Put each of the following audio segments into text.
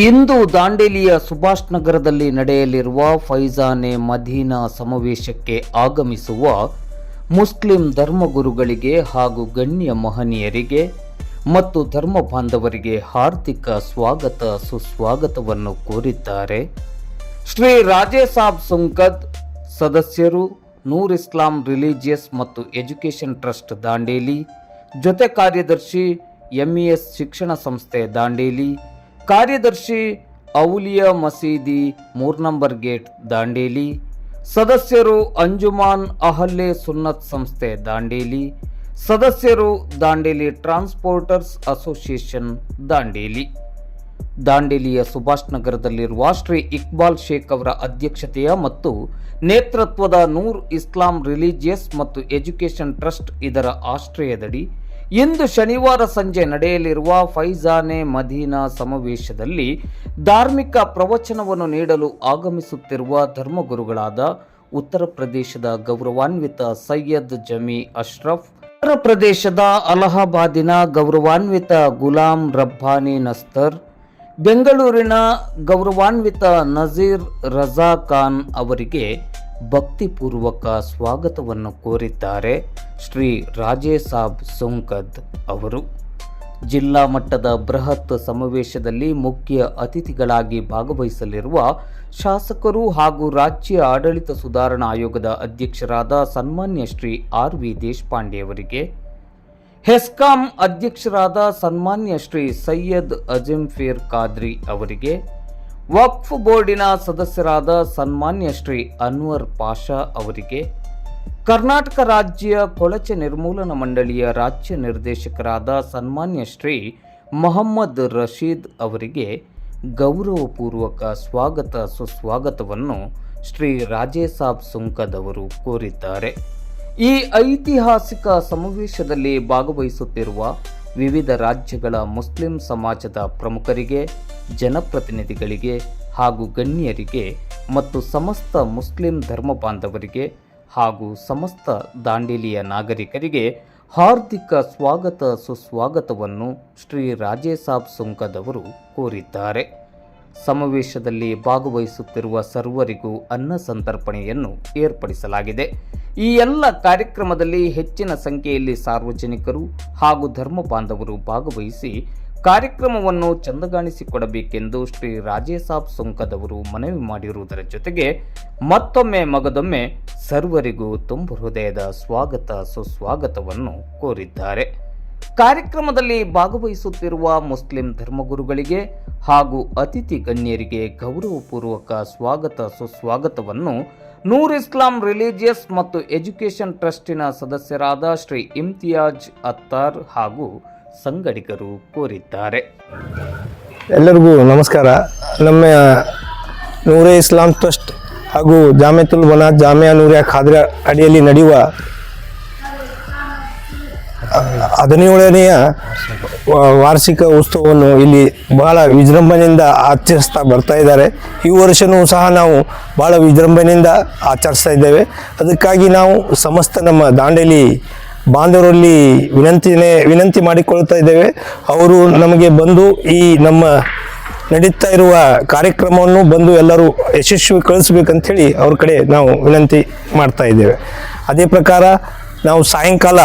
ಇಂದು ದಾಂಡೇಲಿಯ ಸುಭಾಷ್ ನಗರದಲ್ಲಿ ನಡೆಯಲಿರುವ ಫೈಜಾನೆ ಮದೀನಾ ಸಮಾವೇಶಕ್ಕೆ ಆಗಮಿಸುವ ಮುಸ್ಲಿಂ ಧರ್ಮಗುರುಗಳಿಗೆ ಹಾಗೂ ಗಣ್ಯ ಮಹನೀಯರಿಗೆ ಮತ್ತು ಧರ್ಮ ಬಾಂಧವರಿಗೆ ಹಾರ್ದಿಕ ಸ್ವಾಗತ ಸುಸ್ವಾಗತವನ್ನು ಕೋರಿದ್ದಾರೆ. ಶ್ರೀ ರಾಜೇಸಾಬ್ ಸುಂಕದ್ ಸದಸ್ಯರು, ನೂರ್ ಇಸ್ಲಾಂ ರಿಲಿಜಿಯಸ್ ಮತ್ತು ಎಜುಕೇಷನ್ ಟ್ರಸ್ಟ್ ದಾಂಡೇಲಿ, ಜೊತೆ ಕಾರ್ಯದರ್ಶಿ ಎಂಇಎಸ್ ಶಿಕ್ಷಣ ಸಂಸ್ಥೆ ದಾಂಡೇಲಿ ಕಾರ್ಯದರ್ಶಿ ಔಲಿಯಾ ಮಸೀದಿ ಮೂರ್ ನಂಬರ್ ಗೇಟ್ ದಾಂಡೇಲಿ, ಸದಸ್ಯರು ಅಂಜುಮಾನ್ ಅಹಲ್ಲೆ ಸುನ್ನತ್ ಸಂಸ್ಥೆ ದಾಂಡೇಲಿ, ಸದಸ್ಯರು ದಾಂಡೇಲಿ ಟ್ರಾನ್ಸ್ಪೋರ್ಟರ್ಸ್ ಅಸೋಸಿಯೇಷನ್ ದಾಂಡೇಲಿ. ದಾಂಡೇಲಿಯ ಸುಭಾಷ್ ನಗರದಲ್ಲಿರುವ ಶ್ರೀ ಇಕ್ಬಾಲ್ ಶೇಖ್ ಅವರ ಅಧ್ಯಕ್ಷತೆಯ ಮತ್ತು ನೇತೃತ್ವದ ನೂರ್ ಇಸ್ಲಾಂ ರಿಲಿಜಿಯಸ್ ಮತ್ತು ಎಜುಕೇಷನ್ ಟ್ರಸ್ಟ್ ಇದರ ಆಶ್ರಯದಡಿ ಇಂದು ಶನಿವಾರ ಸಂಜೆ ನಡೆಯಲಿರುವ ಫೈಜಾನೆ ಮದೀನಾ ಸಮಾವೇಶದಲ್ಲಿ ಧಾರ್ಮಿಕ ಪ್ರವಚನವನ್ನು ನೀಡಲು ಆಗಮಿಸುತ್ತಿರುವ ಧರ್ಮಗುರುಗಳಾದ ಉತ್ತರ ಪ್ರದೇಶದ ಗೌರವಾನ್ವಿತ ಸೈಯದ್ ಜಮಿ ಅಶ್ರಫ್, ಉತ್ತರ ಪ್ರದೇಶದ ಅಲಹಾಬಾದಿನ ಗೌರವಾನ್ವಿತ ಗುಲಾಂ ರಬ್ಬಾನಿ ನಸ್ತರ್, ಬೆಂಗಳೂರಿನ ಗೌರವಾನ್ವಿತ ನಜೀರ್ ರಜಾ ಖಾನ್ ಅವರಿಗೆ ಭಕ್ತಿಪೂರ್ವಕ ಸ್ವಾಗತವನ್ನು ಕೋರಿದ್ದಾರೆ ಶ್ರೀ ರಾಜೇಸಾಬ್ ಸೋಂಕದ್ ಅವರು. ಜಿಲ್ಲಾ ಮಟ್ಟದ ಬೃಹತ್ ಸಮಾವೇಶದಲ್ಲಿ ಮುಖ್ಯ ಅತಿಥಿಗಳಾಗಿ ಭಾಗವಹಿಸಲಿರುವ ಶಾಸಕರು ಹಾಗೂ ರಾಜ್ಯ ಆಡಳಿತ ಸುಧಾರಣಾ ಆಯೋಗದ ಅಧ್ಯಕ್ಷರಾದ ಸನ್ಮಾನ್ಯ ಶ್ರೀ ಆರ್ ವಿ ದೇಶಪಾಂಡೆಯವರಿಗೆ ಹೆಸ್ಕಾಂ ಅಧ್ಯಕ್ಷರಾದ ಸನ್ಮಾನ್ಯ ಶ್ರೀ ಸೈಯದ್ ಅಜಿಂಫೇರ್ ಖಾದ್ರಿ ಅವರಿಗೆ. ವಕ್ಫ್ ಬೋರ್ಡಿನ ಸದಸ್ಯರಾದ ಸನ್ಮಾನ್ಯ ಶ್ರೀ ಅನ್ವರ್ ಪಾಷಾ ಅವರಿಗೆ ಕರ್ನಾಟಕ ರಾಜ್ಯ ಕೊಳಚೆ ನಿರ್ಮೂಲನಾ ಮಂಡಳಿಯ ರಾಜ್ಯ ನಿರ್ದೇಶಕರಾದ ಸನ್ಮಾನ್ಯ ಶ್ರೀ ಮೊಹಮ್ಮದ್ ರಶೀದ್ ಅವರಿಗೆ ಗೌರವಪೂರ್ವಕ ಸ್ವಾಗತ ಸುಸ್ವಾಗತವನ್ನು ಶ್ರೀ ರಾಜೇಸಾಬ್ ಸುಂಕದವರು ಕೋರಿದ್ದಾರೆ. ಈ ಐತಿಹಾಸಿಕ ಸಮಾವೇಶದಲ್ಲಿ ಭಾಗವಹಿಸುತ್ತಿರುವ ವಿವಿಧ ರಾಜ್ಯಗಳ ಮುಸ್ಲಿಂ ಸಮಾಜದ ಪ್ರಮುಖರಿಗೆ, ಜನಪ್ರತಿನಿಧಿಗಳಿಗೆ ಹಾಗೂ ಗಣ್ಯರಿಗೆ ಮತ್ತು ಸಮಸ್ತ ಮುಸ್ಲಿಂ ಧರ್ಮ ಬಾಂಧವರಿಗೆ ಹಾಗೂ ಸಮಸ್ತ ದಾಂಡೇಲಿಯ ನಾಗರಿಕರಿಗೆ ಹಾರ್ದಿಕ ಸ್ವಾಗತ ಸುಸ್ವಾಗತವನ್ನು ಶ್ರೀ ರಾಜೇಸಾಬ್ ಸುಂಕದವರು ಕೋರಿದ್ದಾರೆ. ಸಮಾವೇಶದಲ್ಲಿ ಭಾಗವಹಿಸುತ್ತಿರುವ ಸರ್ವರಿಗೂ ಅನ್ನ ಸಂತರ್ಪಣೆಯನ್ನು ಏರ್ಪಡಿಸಲಾಗಿದೆ. ಈ ಎಲ್ಲ ಕಾರ್ಯಕ್ರಮದಲ್ಲಿ ಹೆಚ್ಚಿನ ಸಂಖ್ಯೆಯಲ್ಲಿ ಸಾರ್ವಜನಿಕರು ಹಾಗೂ ಧರ್ಮ ಬಾಂಧವರು ಭಾಗವಹಿಸಿ ಕಾರ್ಯಕ್ರಮವನ್ನು ಚಂದಗಾಣಿಸಿಕೊಡಬೇಕೆಂದು ಶ್ರೀ ರಾಜೇಸಾಬ್ ಸುಂಕದವರು ಮನವಿ ಮಾಡಿರುವುದರ ಜೊತೆಗೆ ಮತ್ತೊಮ್ಮೆ ಮಗದೊಮ್ಮೆ ಸರ್ವರಿಗೂ ತುಂಬು ಹೃದಯದ ಸ್ವಾಗತ, ಸುಸ್ವಾಗತವನ್ನು ಕೋರಿದ್ದಾರೆ. ಕಾರ್ಯಕ್ರಮದಲ್ಲಿ ಭಾಗವಹಿಸುತ್ತಿರುವ ಮುಸ್ಲಿಂ ಧರ್ಮಗುರುಗಳಿಗೆ ಹಾಗೂ ಅತಿಥಿ ಗಣ್ಯರಿಗೆ ಗೌರವಪೂರ್ವಕ ಸ್ವಾಗತ ಸುಸ್ವಾಗತವನ್ನು ನೂರ್ ಇಸ್ಲಾಂ ರಿಲಿಜಿಯಸ್ ಮತ್ತು ಎಜುಕೇಷನ್ ಟ್ರಸ್ಟಿನ ಸದಸ್ಯರಾದ ಶ್ರೀ ಇಮ್ತಿಯಾಜ್ ಅತ್ತಾರ್ ಹಾಗೂ ಸಂಗಡಿಗರು ಕೋರಿದ್ದಾರೆ. ಎಲ್ಲರಿಗೂ ನಮಸ್ಕಾರ. ನಮ್ಮ ನೂರೇ ಇಸ್ಲಾಂ ಟ್ರಸ್ಟ್ ಹಾಗೂ ಜಾಮೆತುಲ್ ಬನಾ ಜಾಮಿಯಾ ನೂರಿಯಾ ಖಾದ್ರ ಅಡಿಯಲ್ಲಿ ನಡೆಯುವ ಹದಿನೇಳನೆಯ ವಾರ್ಷಿಕ ಉತ್ಸವವನ್ನು ಇಲ್ಲಿ ಬಹಳ ವಿಜೃಂಭಣೆಯಿಂದ ಆಚರಿಸ್ತಾ ಬರ್ತಾ ಇದ್ದಾರೆ. ಈ ವರ್ಷವೂ ಸಹ ನಾವು ಬಹಳ ವಿಜೃಂಭಣೆಯಿಂದ ಆಚರಿಸ್ತಾ ಇದ್ದೇವೆ. ಅದಕ್ಕಾಗಿ ನಾವು ಸಮಸ್ತ ನಮ್ಮ ದಾಂಡೇಲಿ ಬಾಂಧವರಲ್ಲಿ ವಿನಂತಿನೇ ವಿನಂತಿ ಮಾಡಿಕೊಳ್ತಾ ಇದ್ದೇವೆ. ಅವರು ನಮಗೆ ಬಂದು ಈ ನಮ್ಮ ನಡೀತಾ ಇರುವ ಕಾರ್ಯಕ್ರಮವನ್ನು ಬಂದು ಎಲ್ಲರೂ ಯಶಸ್ವಿ ಕಳಿಸ್ಬೇಕಂಥೇಳಿ ಅವ್ರ ಕಡೆ ನಾವು ವಿನಂತಿ ಮಾಡ್ತಾ ಇದ್ದೇವೆ. ಅದೇ ಪ್ರಕಾರ ನಾವು ಸಾಯಂಕಾಲ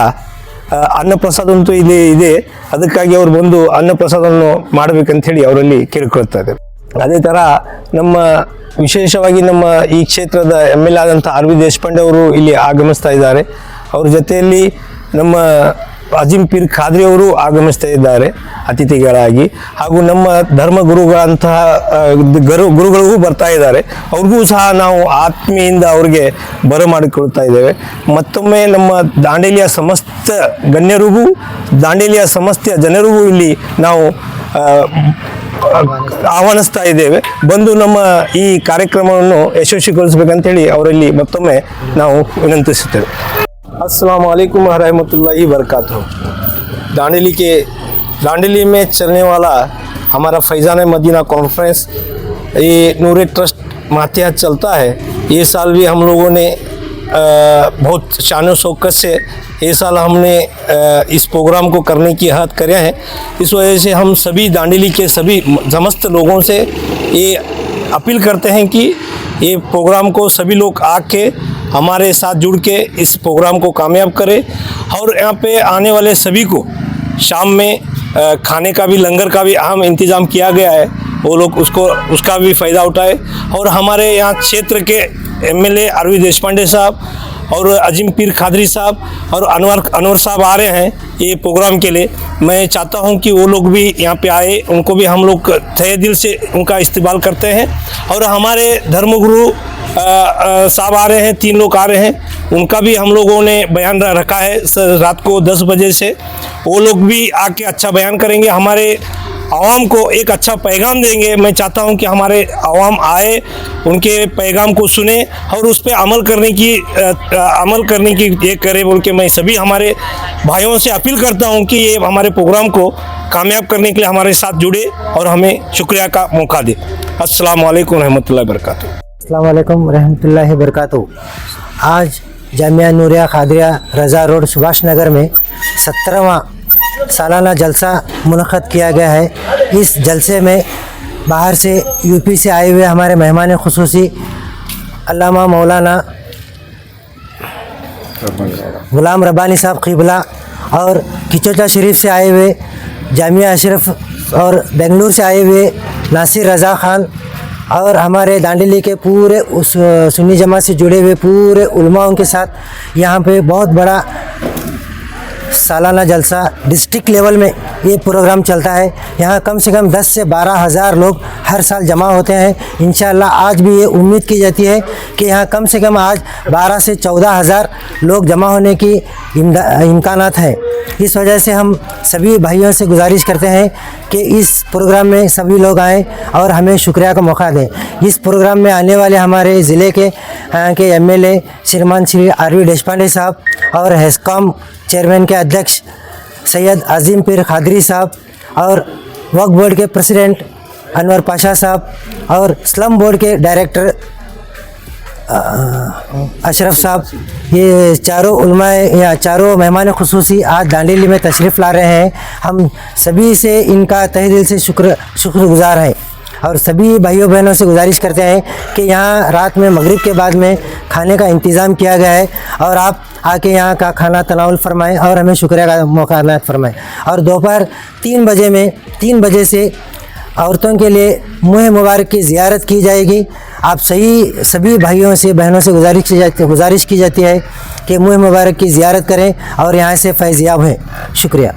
ಅನ್ನಪ್ರಸಾದ ಅಂತೂ ಇದೆ ಇದೆ. ಅದಕ್ಕಾಗಿ ಅವ್ರು ಬಂದು ಅನ್ನಪ್ರಸಾದವನ್ನು ಮಾಡಬೇಕಂಥೇಳಿ ಅವರಲ್ಲಿ ಕೇಳ್ಕೊಳ್ತಾ ಇದ್ದಾರೆ. ಅದೇ ಥರ ನಮ್ಮ ವಿಶೇಷವಾಗಿ ನಮ್ಮ ಈ ಕ್ಷೇತ್ರದ ಎಂ ಎಲ್ ಆದಂಥ ಆರ್ ವಿ ದೇಶಪಾಂಡೆ ಅವರು ಇಲ್ಲಿ ಆಗಮಿಸ್ತಾ ಇದ್ದಾರೆ. ಅವ್ರ ಜೊತೆಯಲ್ಲಿ ನಮ್ಮ ಅಜಿಂ ಪೀರ್ ಖಾದ್ರಿ ಅವರು ಆಗಮಿಸ್ತಾ ಇದ್ದಾರೆ ಅತಿಥಿಗಳಾಗಿ. ಹಾಗೂ ನಮ್ಮ ಧರ್ಮ ಗುರುಗಳಂತಹ ಗರು, ಗುರುಗಳಿಗೂ ಬರ್ತಾ ಇದ್ದಾರೆ. ಅವ್ರಿಗೂ ಸಹ ನಾವು ಆತ್ಮೀಯಿಂದ ಅವ್ರಿಗೆ ಬರಮಾಡಿಕೊಳ್ತಾ ಇದ್ದೇವೆ. ಮತ್ತೊಮ್ಮೆ ನಮ್ಮ ದಾಂಡೇಲಿಯ ಸಮಸ್ತ ಗಣ್ಯರಿಗೂ, ದಾಂಡೇಲಿಯ ಸಮಸ್ತ ಜನರಿಗೂ ಇಲ್ಲಿ ನಾವು ಆಹ್ವಾನಿಸ್ತಾ ಇದ್ದೇವೆ. ಬಂದು ನಮ್ಮ ಈ ಕಾರ್ಯಕ್ರಮವನ್ನು ಯಶಸ್ವಿಗೊಳಿಸಬೇಕಂತೇಳಿ ಅವರಲ್ಲಿ ಮತ್ತೊಮ್ಮೆ ನಾವು ವಿನಂತಿಸುತ್ತೇವೆ. अस्सलाम वालेकुम रहमतुल्लाहि वरकatuh दांडेली के दांडेली में चलने वाला हमारा फैज़ान मदीना कॉन्फ्रेंस ये नूर ट्रस्ट मातिहत चलता है। ये साल भी हम लोगों ने अ, बहुत शान शौकत से ये साल हमने अ, इस प्रोग्राम को करने की हद करे हैं। इस वजह से हम सभी दांडेली के सभी समस्त लोगों से ये अपील करते हैं कि ये प्रोग्राम को सभी लोग आके हमारे साथ जुड़ के इस प्रोग्राम को कामयाब करें और यहाँ पे आने वाले सभी को शाम में खाने का भी, लंगर का भी अहम इंतज़ाम किया गया है। वो लोग उसको, उसका भी फ़ायदा उठाए और हमारे यहाँ क्षेत्र के एमएलए अरविंद देशपांडे साहब और अजीम पीर खादरी साहब और अनवर अनवर साहब आ रहे हैं ये प्रोग्राम के लिए। मैं चाहता हूँ कि वो लोग भी यहाँ पे आए, उनको भी हम लोग तहे दिल से उनका इस्तेमाल करते हैं और हमारे धर्मगुरु साहब आ रहे हैं तीन लोग आ रहे हैं। उनका भी हम लोगों ने बयान रखा है रात को दस बजे से। वो लोग भी आके अच्छा बयान करेंगे। हमारे आवाम को एक अच्छा पैगाम देंगे। मैं चाहता हूँ कि हमारे आवाम आए उनके पैगाम को सुने और उस पर अमल करने की अ, अमल करने की ये करे। बोल के मैं सभी हमारे भाइयों से अपील करता हूँ कि ये हमारे प्रोग्राम को कामयाब करने के लिए हमारे साथ जुड़े और हमें शुक्रिया का मौका दे। अस्सलाम वालेकुम रहमतुल्लाहि अल्लाम रहमतुल्लाहि वरकatuh आज जामिया नूरिया खादिया रज़ा रोड सुभाष नगर में सत्रहवा सालाना जलसा मुनक़द किया गया है। इस जलसे में बाहर से यूपी से आए हुए हमारे मेहमान खसूसी अल्लामा मौलाना गुलाम रब्बानी साहब क़िबला और किचोटा शरीफ से आए हुए जामिया अशरफ और बेंगलुरु से आए हुए नासिर रज़ा ख़ान और हमारे दांडेली के पूरे उस, सुन्नी जमात से जुड़े हुए पूरे उलमाओं के साथ यहाँ पे बहुत बड़ा सालाना जलसा डिस्ट्रिक्ट लेवल में ये प्रोग्राम चलता है। यहाँ कम से कम 10 से बारह हज़ार लोग हर साल जमा होते हैं। इन आज भी ये उम्मीद की जाती है कि यहाँ कम से कम आज 12 से चौदह हज़ार लोग जमा होने की इम्कान हैं। इस वजह से हम सभी भाइयों से गुजारिश करते हैं कि इस प्रोग्राम में सभी लोग आएँ और हमें शुक्रिया का मौका दें। इस प्रोग्राम में आने वाले हमारे ज़िले के के एमएलए श्रीमान श्री आर वी देशपांडे साहब और हेस्कॉम चेयरमैन के अध्यक्ष सैयद अजीम पीर खादरी साहब और वक्फ बोर्ड के प्रेसिडेंट अनवर पाशा साहब और स्लम बोर्ड के डायरेक्टर अशरफ साहब। ये चारों उलमाए, या चारों मेहमान खसूसी आज दांडेली में तशरीफ़ ला रहे हैं। हम सभी से इनका तह दिल से शुक्र, शुक्रगुजार हैं और सभी भाइयों बहनों से गुजारिश करते हैं कि यहाँ रात में, मगरिब के बाद में खाने का इंतज़ाम किया गया है और आप आके यहाँ का खाना तनावल फरमाएँ और हमें शुक्रिया का मौका अनायत फरमाएँ। और दोपहर तीन बजे में, तीन बजे से औरतों के लिए मुँह मुबारक की ज़ियारत की जाएगी। आप सही, सभी भाइयों से, बहनों से गुजारिश की जाती, गुजारिश की जाती है कि मुँह मुबारक की ज़्यारत करें और यहाँ से फैज़याब हैं। शुक्रिया।